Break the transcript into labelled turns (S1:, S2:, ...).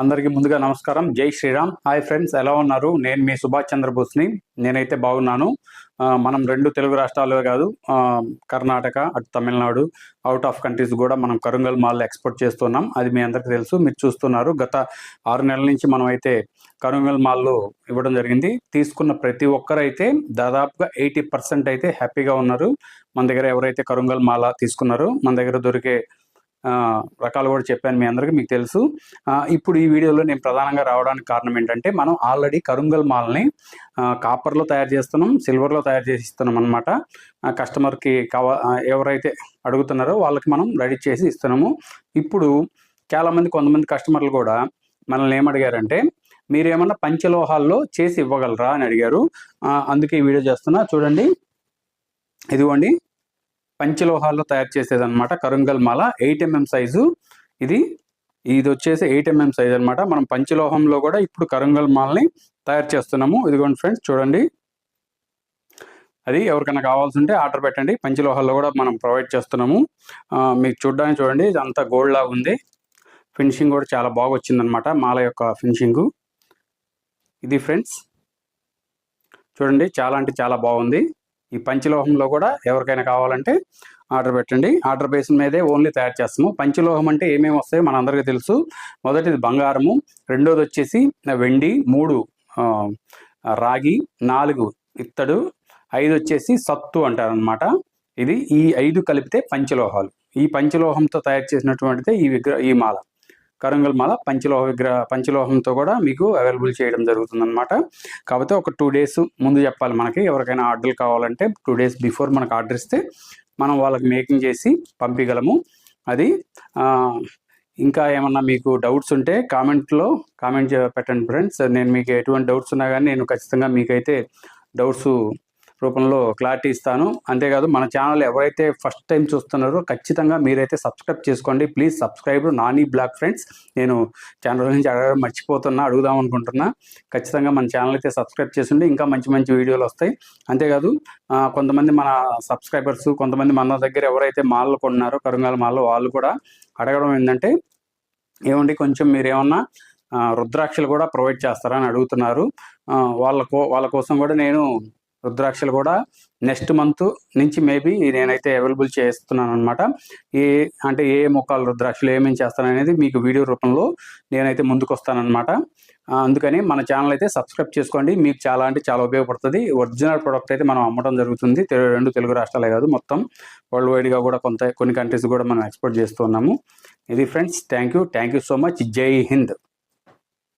S1: అందరికీ ముందుగా నమస్కారం. జై శ్రీరామ్. హాయ్ ఫ్రెండ్స్ ఎలా ఉన్నారు? నేను మీ సుభాష్ చంద్రబోస్ని. నేనైతే బాగున్నాను. మనం రెండు తెలుగు రాష్ట్రాలే కాదు కర్ణాటక అటు తమిళనాడు అవుట్ ఆఫ్ కంట్రీస్ కూడా మనం కరుంగల్ మాల్ ఎక్స్పోర్ట్ చేస్తున్నాం. అది మీ అందరికీ తెలుసు మీరు చూస్తున్నారు. గత ఆరు నెలల నుంచి మనం అయితే కరుంగల్ మాల్లో ఇవ్వడం జరిగింది. తీసుకున్న ప్రతి ఒక్కరైతే దాదాపుగా ఎయిటీ పర్సెంట్ అయితే హ్యాపీగా ఉన్నారు. మన దగ్గర ఎవరైతే కరుంగల్ మాల తీసుకున్నారో మన దగ్గర దొరికే రకాలు కూడా చెప్పాను మీ అందరికీ మీకు తెలుసు. ఇప్పుడు ఈ వీడియోలో నేను ప్రధానంగా రావడానికి కారణం ఏంటంటే మనం ఆల్రెడీ కరుంగల్ మాల్ని కాపర్లో తయారు చేస్తున్నాం సిల్వర్లో తయారు చేసి ఇస్తున్నాం అనమాట కస్టమర్కి కావా ఎవరైతే అడుగుతున్నారో వాళ్ళకి మనం రెడీ చేసి ఇస్తున్నాము. ఇప్పుడు చాలామంది కొంతమంది కస్టమర్లు కూడా మనల్ని ఏమడిగారంటే మీరు ఏమన్నా పంచలోహాల్లో చేసి ఇవ్వగలరా? అని అడిగారు. అందుకే ఈ వీడియో చేస్తున్నా. చూడండి. ఇదిగోండి. పంచలోహాల్లో తయారు చేసేది అనమాట కరుంగల్ మాల ఎయిట్ ఎంఎం సైజు. ఇది ఇది వచ్చేసి ఎయిట్ ఎంఎం సైజ్ అనమాట మనం పంచలోహంలో కూడా ఇప్పుడు కరుంగల్ మాల్ని తయారు చేస్తున్నాము. ఇదిగోండి ఫ్రెండ్స్ చూడండి. అది ఎవరికైనా కావాల్సి ఉంటే ఆర్డర్ పెట్టండి. పంచలోహాల్లో కూడా మనం ప్రొవైడ్ చేస్తున్నాము. మీకు చూడడానికి చూడండి ఇది అంతా గోల్డ్ లాగా ఉంది. ఫినిషింగ్ కూడా చాలా బాగా వచ్చిందనమాట మాల యొక్క ఫినిషింగు. ఇది ఫ్రెండ్స్ చూడండి చాలా అంటే చాలా బాగుంది. ఈ పంచలోహంలో కూడా ఎవరికైనా కావాలంటే ఆర్డర్ పెట్టండి. ఆర్డర్ బేస్ మీదే ఓన్లీ తయారు చేస్తాము. పంచలోహం అంటే ఏమేమి వస్తాయో మనందరికీ తెలుసు. మొదటిది బంగారము రెండోది వచ్చేసి వెండి మూడు రాగి నాలుగు ఇత్తడు ఐదు వచ్చేసి సత్తు అంటారనమాట ఇది ఈ ఐదు కలిపితే పంచలోహాలు. ఈ పంచలోహంతో తయారు చేసినటువంటిదే ఈ విగ్రహ ఈ మాల. కరంగల్ మాల పంచలోహ విగ్రహ పంచలోహంతో కూడా మీకు అవైలబుల్ చేయడం జరుగుతుందన్నమాట. కాకపోతే ఒక టూ డేస్ ముందు చెప్పాలి మనకి ఎవరికైనా ఆర్డర్లు కావాలంటే టూ డేస్ బిఫోర్ మనకు ఆర్డర్ ఇస్తే మనం వాళ్ళకి మేకింగ్ చేసి పంపించగలము అది ఇంకా ఏమన్నా మీకు డౌట్స్ ఉంటే కామెంట్లో కామెంట్ పెట్టండి ఫ్రెండ్స్ నేను మీకు ఎటువంటి డౌట్స్ ఉన్నా కానీ నేను ఖచ్చితంగా మీకైతే డౌట్స్ రూపంలో క్లారిటీ ఇస్తాను. అంతేకాదు మన ఛానల్ ఎవరైతే ఫస్ట్ టైం చూస్తున్నారో ఖచ్చితంగా మీరైతే సబ్స్క్రైబ్ చేసుకోండి. Please subscribe Nani black friends నేను ఛానల్ నుంచి అడగడం మర్చిపోతున్నా అడుగుదాం అనుకుంటున్నా. ఖచ్చితంగా మన ఛానల్ అయితే సబ్స్క్రైబ్ చేసిండి ఇంకా మంచి మంచి వీడియోలు వస్తాయి. అంతేకాదు కొంతమంది మన సబ్స్క్రైబర్స్ కొంతమంది మన దగ్గర ఎవరైతే మాల్లో కొన్నారో కరుంగాల మాల్లో వాళ్ళు కూడా అడగడం ఏంటంటే ఏమండి కొంచెం మీరు ఏమన్నా రుద్రాక్షలు కూడా ప్రొవైడ్ చేస్తారా? అని అడుగుతున్నారు. వాళ్ళ కో వాళ్ళ కోసం కూడా నేను రుద్రాక్షలు కూడా నెక్స్ట్ మంత్ నుంచి మేబీ నేనైతే అవైలబుల్ చేస్తున్నాను అనమాట ఏ అంటే ఏ మొక్కలు రుద్రాక్షలు ఏమేమి చేస్తాను అనేది మీకు వీడియో రూపంలో నేనైతే ముందుకు వస్తానన్నమాట అందుకని మన ఛానల్ అయితే సబ్స్క్రైబ్ చేసుకోండి. మీకు చాలా అంటే చాలా ఉపయోగపడుతుంది. ఒరిజినల్ ప్రోడక్ట్ అయితే మనం అమ్మడం జరుగుతుంది. రెండు తెలుగు రాష్ట్రాలే కాదు మొత్తం వరల్డ్ వైడ్గా కూడా కొంత కొన్ని కంట్రీస్ కూడా మనం ఎక్స్పోర్ట్ చేస్తున్నాము ఇది friends thank you thank you so much. Jai Hind.